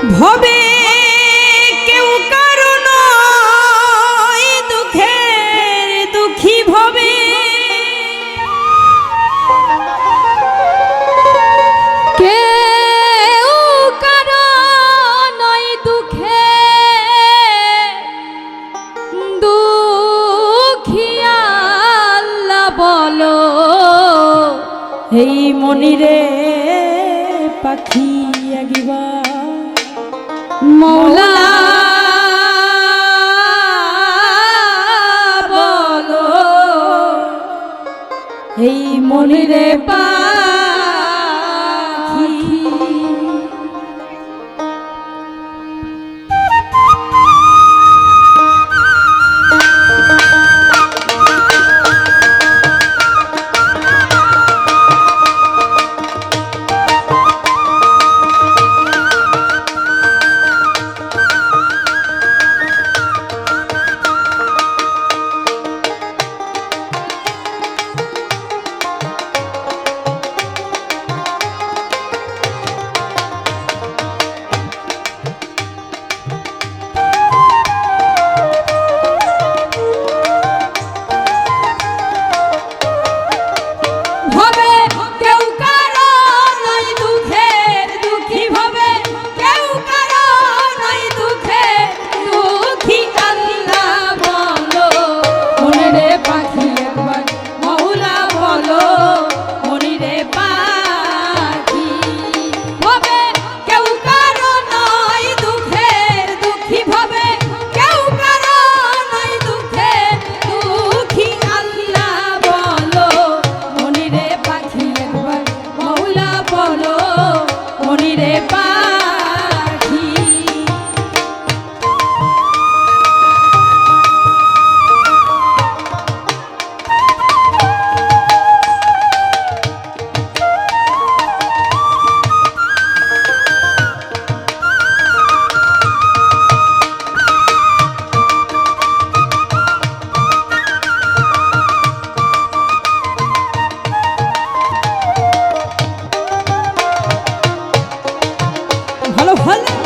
ভবে কেউ কারণ দুঃখের দুঃখী ভবে। কেউ কারণ দুঃখে দুঃখিয়াল্লা বলো এই মনিরে পাখি। মৌলা বলো এই মনিরে পা ভালো ভালো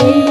Amen.